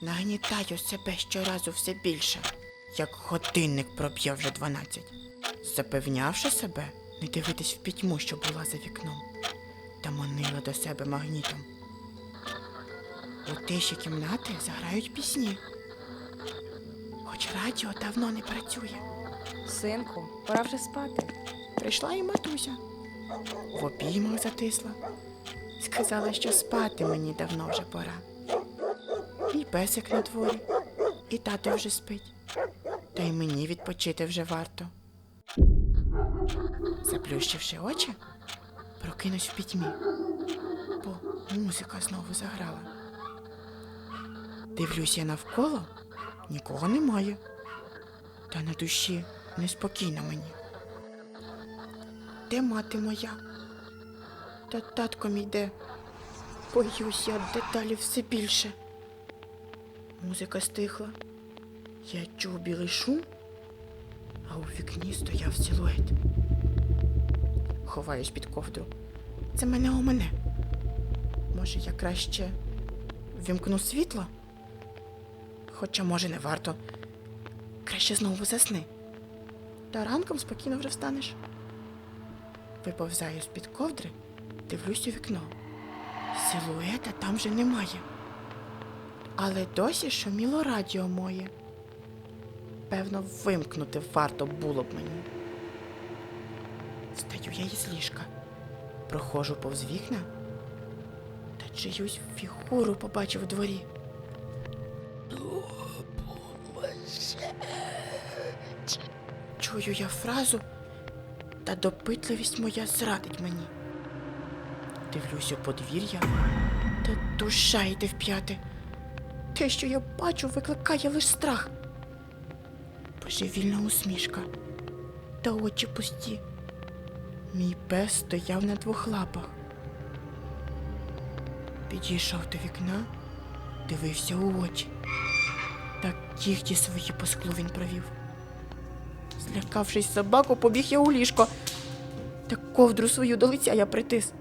Нагнітаю себе щоразу все більше, як годинник проб'є вже 12. Запевнявши себе, не дивитись в пітьму, що була за вікном, та манила до себе магнітом. У тиші кімнати заграють пісні, хоч радіо давно не працює. Синку, пора вже спати. Прийшла і матуся. В обіймах затисла. Сказала, що спати мені давно вже пора. І песик на дворі, і тато вже спить. Та й мені відпочити вже варто. Заплющивши очі, прокинусь в пітьмі, бо музика знову заграла. Дивлюсь я навколо, нікого немає. Та на душі неспокійно мені. Де мати моя? Та татко мій де? Боюсь я деталі все більше. Музика стихла. Я чув білий шум, а у вікні стояв силует. Ховаюсь під ковдру. Це мене у мене. Може, я краще вімкну світло? Хоча, може, не варто. Краще знову засни. Та ранком спокійно вже встанеш. Виповзаю з-під ковдри, дивлюсь у вікно. Силуета там же немає. Але досі шуміло радіо моє. Певно, вимкнути варто було б мені. Встаю я із ліжка, проходжу повз вікна та чиюсь фігуру побачив у дворі. Чую я фразу, та допитливість моя зрадить мені. Дивлюсь у подвір'я, та душа йде вп'яти. Те, що я бачу, викликає лиш страх. Божевільна усмішка та очі пусті. Мій пес стояв на двох лапах. Підійшов до вікна, дивився у очі. Так кіхті свої по склу він провів. Злякавшись собаку, побіг я у ліжко. Та ковдру свою до лиця я притис.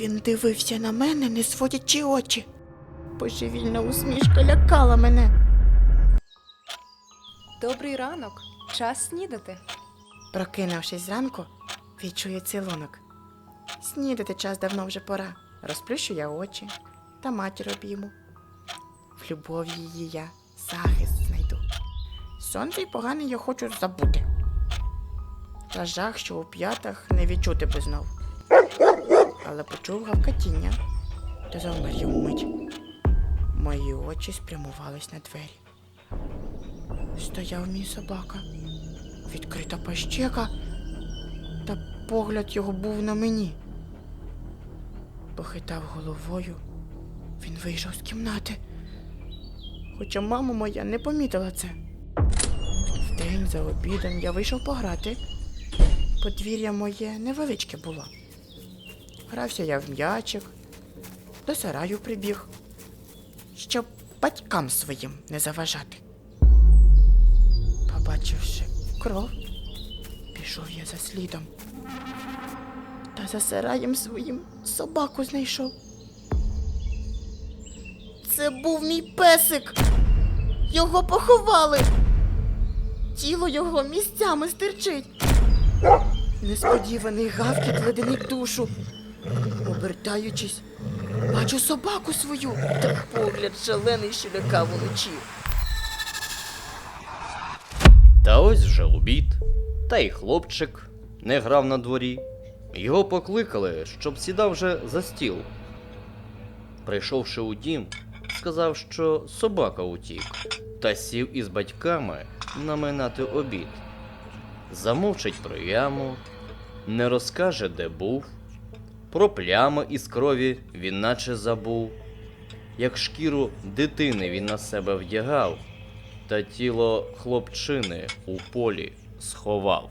Він дивився на мене, не зводячи очі. Божевільна усмішка лякала мене. Добрий ранок. Час снідати. Прокинувшись зранку, відчую цілунок. Снідати час давно вже пора. Розплющу я очі та матір обійму. В любові її я захист знайду. Сонце й погане я хочу забути. Та жах, що у п'ятах не відчути би знов. Але почув гавкатіння та завмер вмить. Мої очі спрямувались на двері. Стояв мій собака, відкрита пащека, та погляд його був на мені. Похитав головою, він вийшов з кімнати. Хоча мама моя не помітила це. Вдень за обідом я вийшов пограти. Подвір'я моє невеличке було. Грався я в м'ячик, до сараю прибіг, щоб батькам своїм не заважати. Побачивши кров, пішов я за слідом. Та за сараєм своїм собаку знайшов. Це був мій песик. Його поховали. Тіло його місцями стирчить. Несподіваний гавкіт леденить душу. Обертаючись, бачу собаку свою та погляд шалений, що лякав уночі. Та ось вже обід, та й хлопчик не грав на дворі. Його покликали, щоб сідав вже за стіл. Прийшовши у дім, сказав, що собака утік, та сів із батьками наминати обід. Замовчить про яму, не розкаже, де був. Про плями із крові він наче забув. Як шкіру дитини він на себе вдягав, та тіло хлопчини у полі сховав.